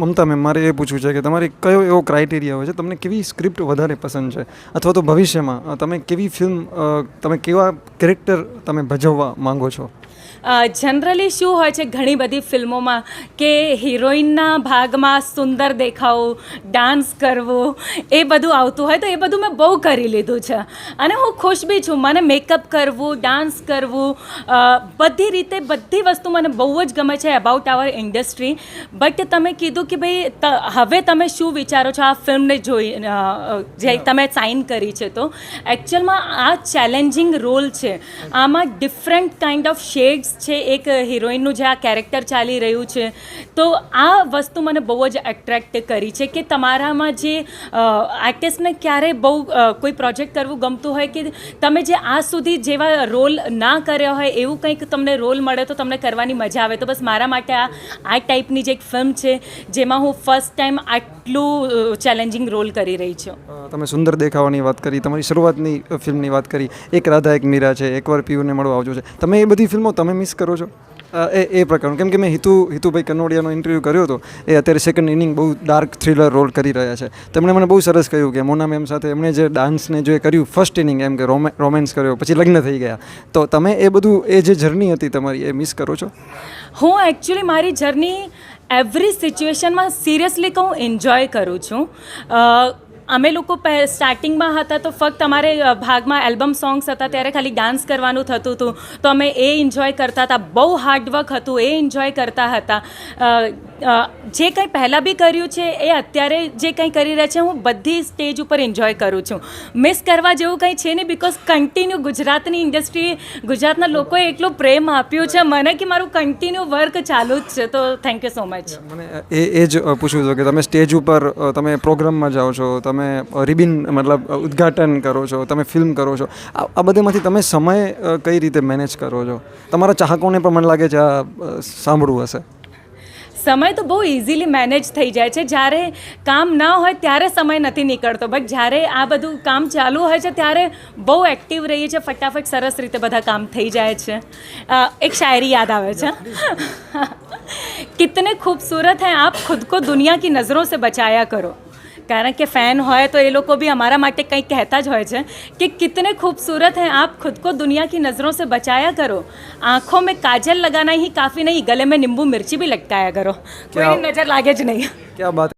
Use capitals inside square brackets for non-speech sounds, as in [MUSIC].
મમતા ma'am, મારે એ પૂછવું છે કે તમારે કયો એવો ક્રાઇટેરિયા હોય છે? તમને કેવી સ્ક્રિપ્ટ વધારે પસંદ છે? અથવા તો ભવિષ્યમાં તમે કેવી ફિલ્મ તમે કેવા કેરેક્ટર તમે ભજવવા માંગો છો? જનરલી શું હોય છે ઘણી બધી ફિલ્મોમાં કે હિરોઈનના ભાગમાં સુંદર દેખાવું ડાન્સ કરવો એ બધું આવતું હોય તો એ બધું મેં બહુ કરી લીધું છે. અને હું ખુશ બી છું મને મેકઅપ કરવું ડાન્સ કરવું બધી રીતે બધી વસ્તુ મને બહુ જ ગમે છે અબાઉટ આવર ઇન્ડસ્ટ્રી બટ તમે કીધું કે ભાઈ હવે તમે શું વિચારો છો આ ફિલ્મને જોઈ જે તમે સાઇન કરી છે તો? એકચ્યુઅલમાં આ ચેલેન્જિંગ રોલ છે. આમાં ડિફરન્ટ કાઇન્ડ ઓફ શેડ્સ છે, એક હિરોઈનનું જે આ કેરેક્ટર ચાલી રહ્યું છે. તો આ વસ્તુ મને બહુ જ એટ્રેક્ટ કરી છે કે તમારામાં જે આર્ટિસ્ટને ક્યારે બહુ કોઈ પ્રોજેક્ટ કરવું ગમતું હોય કે તમે જે આ સુધી જેવા રોલ ના કર્યા હોય, એવું કંઈક તમને રોલ મળે તો તમને કરવાની મજા આવે. તો બસ મારા માટે આ આ ટાઈપની જે એક ફિલ્મ છે, જેમાં હું ફર્સ્ટ ટાઈમ આટલું ચેલેન્જિંગ રોલ કરી રહી છું. તમે સુંદર દેખાવાની વાત કરી તમારી શરૂઆતની ફિલ્મની વાત કરી. એક રાધા એક મીરા છે એકવાર પીયુને મળવા આવજો છે. તમે એ બધી ફિલ્મો તમે મિસ કરો છો? એ એ પ્રકારનું. કેમ કે મેં હિતુ હિતુભાઈ કનોડિયાનો ઇન્ટરવ્યૂ કર્યો હતો. એ અત્યારે સેકન્ડ ઇનિંગ બહુ ડાર્ક થ્રિલર રોલ કરી રહ્યા છે. તેમણે મને બહુ સરસ કહ્યું કે મોના મેમ સાથે એમણે જે ડાન્સને જે કર્યું ફર્સ્ટ ઇનિંગ એમ કે રોમેન્સ કર્યો પછી લગ્ન થઈ ગયા. તો તમે એ બધું એ જે જર્ની હતી તમારી એ મિસ કરો છો? હું એકચ્યુઅલી મારી જર્ની એવરી સિચ્યુએશનમાં સિરિયસલી કહું એન્જોય કરું છું. અમે લોકો સ્ટાર્ટિંગમાં હતા તો ફક્ત અમારે ભાગમાં એલ્બમ સોંગ્સ હતા, ત્યારે ખાલી ડાન્સ કરવાનું થતું હતું. તો અમે એ એન્જોય કરતા હતા, બહુ હાર્ડવર્ક હતું, એ એન્જોય કરતા હતા. જે કંઈ પહેલાં બી કર્યું છે, એ અત્યારે જે કંઈ કરી રહ્યા છે, હું બધી સ્ટેજ ઉપર એન્જોય કરું છું. મિસ કરવા જેવું કંઈ છે નહીં બિકોઝ કન્ટિન્યુ ગુજરાતની ઇન્ડસ્ટ્રી ગુજરાતના લોકોએ એટલો પ્રેમ આપ્યું છે મને કે મારું કન્ટિન્યુ વર્ક ચાલુ જ છે. તો થેન્ક યુ સો મચ મને એ એ જ પૂછવું હતું કે તમે સ્ટેજ ઉપર તમે પ્રોગ્રામમાં જાઓ છો, તમે તમે રિબિન, મતલબ ઉદ્ઘાટન કરો છો, તમે ફિલ્મ કરો છો, આ બધામાંથી તમે સમય કઈ રીતે મેનેજ કરો છો? તમારા ચાહકોને પણ મને લાગે છે આ સાંભળવું હશે. સમય તો બહુ ઇઝીલી મેનેજ થઈ જાય છે. જ્યારે કામ ના હોય ત્યારે સમય નથી નીકળતો. બટ જ્યારે આ બધું કામ ચાલુ હોય છે, ત્યારે બહુ એક્ટિવ રહીએ છીએ. ફટાફટ સરસ રીતે બધા કામ થઈ જાય છે. એક શાયરી યાદ આવે છે. [LAUGHS] કિતને ખૂબસૂરત હૈ આપ ખુદ કો દુનિયા કી નજરો સે બચાયા કરો. કારણ કે ફેન હોય તો એ લોકો બી અમારા માટે કંઈક કહેતા જ હોય છે કે કિતને खूबसूरत हैं आप खुद को दुनिया की नज़रों से बचाया करो आंखों में काजल लगाना ही काफ़ी नहीं गले में नींबू मिर्ची भी लटकाया करो क्या- कोई नज़र लागे જ નહીં ક્યાં બાત